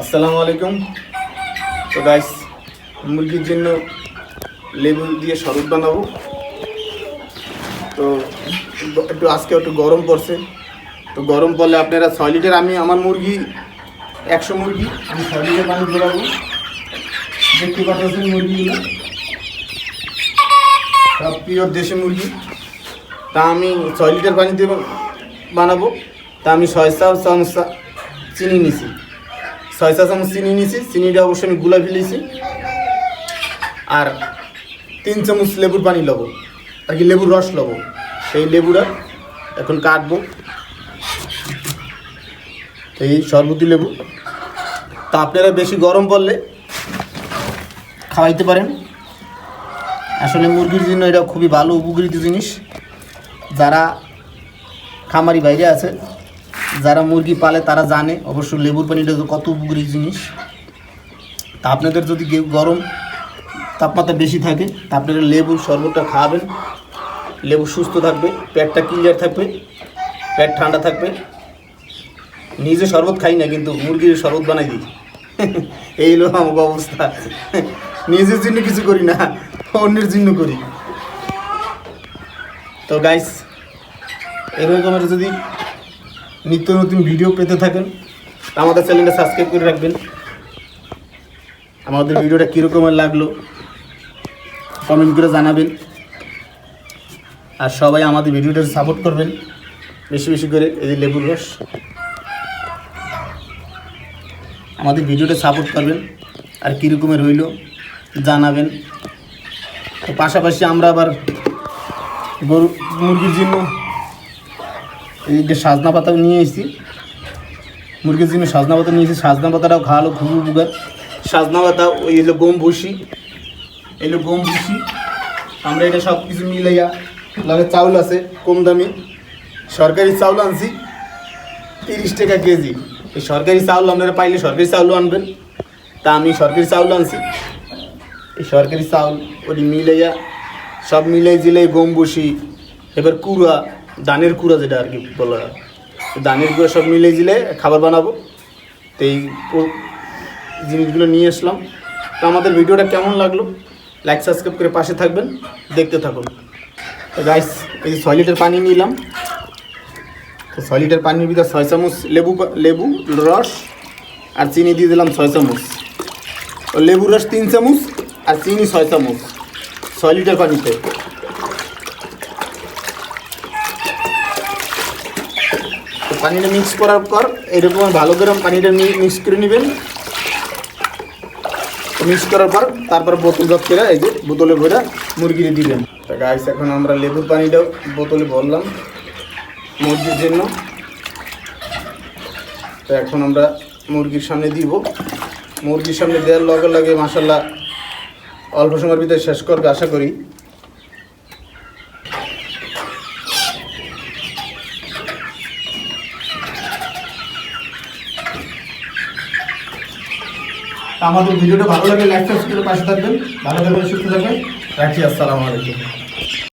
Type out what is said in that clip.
আসসালামু আলাইকুম। তো গাইস মুরগির জন্য লেবু দিয়ে শরবত বানাবো। তো একটু আজকে একটু গরম পড়ছে। তো গরম পড়লে আপনারা ছয় লিটার আমি আমার মুরগি, একশো মুরগি, আমি ছয় লিটার পানি ধরাবো দেখতে পাচ্ছেন মুরগিগুলো। সব পিওর দেশি মুরগি। তা আমি ছয় লিটার পানি দিয়ে বানাবো। তা আমি ছয় চামচ চিনি নিছি। ছয় চা চামচ চিনি নিছি, চিনিটা অবশ্যই আমি গুলা ফেলেছি। আর তিন চামচ লেবুর পানি লবো, আর কি লেবুর রস লবো। সেই লেবুটা এখন কাটবো। এই সরবতি লেবু। তা আপনারা বেশি গরম পড়লে খাওয়াইতে পারেন। আসলে মুরগির জন্য এটা খুবই ভালো, উপকৃত জিনিস। যারা খামারি বাইরে আছে যারা মুরগি পালে তারা জানে অবশ্য লেবুর পানিটা কত উপকৃত জিনিস। তা আপনাদের যদি গরম তাপমাত্রা বেশি থাকে, তা আপনারা লেবুর শরবতটা খাওয়াবেন লেবু সুস্থ থাকবে, পেটটা ক্লিয়ার থাকবে, পেট ঠান্ডা থাকবে। নিজে শরবত খাই না, কিন্তু মুরগির শরবত বানাই দিই। এই হলো আমার অবস্থা। নিজের জন্য কিছু করি না, অন্যের জন্য করি। তো গাইস এরকমের যদি নিত্য নতুন ভিডিও পেতে থাকেন। আমাদের চ্যানেলটা সাবস্ক্রাইব করে রাখবেন। আমাদের ভিডিওটা কীরকমের লাগল কমেন্ট করে জানাবেন। আর সবাই আমাদের ভিডিওটা সাপোর্ট করবেন, বেশি বেশি করে, এই যে লেবুর রস। আমাদের ভিডিওটা সাপোর্ট করবেন, আর কীরকমের হইল জানাবেন। তো পাশাপাশি আমরা আবার গরু, মুরগির জন্য এই যে সাজনা পাতাও নিয়ে এসেছি। মুরগির জন্য সাজনা পাতা নিয়েছি সাজনা পাতাটাও খাওয়ালো খুবই উপকার সাজনা পাতা, ওই এলো গম ভুসি। এলো গম ভুসি। আমরা এটা সব কিছু মিলাইয়া, লাগে চাউল আছে কম দামি। সরকারি চাউল আনছি, তিরিশ টাকা কেজি। এই সরকারি চাউল আপনারা পাইলে সরকারি চাউলও আনবেন। তা আমি সরকারি চাউল আনছি। এই সরকারি চাউল ওটি মিলাইয়া, সব মিলাই জিলাই গম বসি এবার কুড়া ধানের কুড়া যেটা আর কি বলা ধানের কুড়া সব মিলাই জিলে খাবার বানাবো। তো এই জিনিসগুলো নিয়ে আসলাম। তো আমাদের ভিডিওটা কেমন লাগল? লাইক সাবস্ক্রাইব করে পাশে থাকবেন। দেখতে থাকুন। তো গাইস এই যে ছয় লিটার পানি নিলাম। তো ছয় লিটার পানির ভিতরে ছয় চামচ লেবু লেবু, রস আর চিনি দিয়ে দিলাম ছয় চামচ। ও লেবুর রস তিন চামচ আর চিনি ছয় চামচ। ছয় লিটার পানিতে। পানিটা মিক্স করার পর এরকম ভালো করে পানিটা মিক্স করে নেবেন। মিক্স করার পর তারপর বোতল করে এই যে বোতলে ভরে মুরগিতে দিবেন। তো গাইস এখন আমরা লেবুর পানিটাও বোতলে ভরলাম মুরগির জন্য। তো এখন আমরা মুরগির সামনে দিব। মুরগির সামনে দেওয়ার লগে লগে মাসাল্লাহ অল্প সময়ের ভিতরে শেষ করবে, আশা করি। আমাদের ভিডিওটা ভালো লাগে লাইক সাবস্ক্রাইব করে পাশে থাকবেন। ভালো থাকবেন, সুস্থ থাকবেন। রাখছি, আসসালামু আলাইকুম।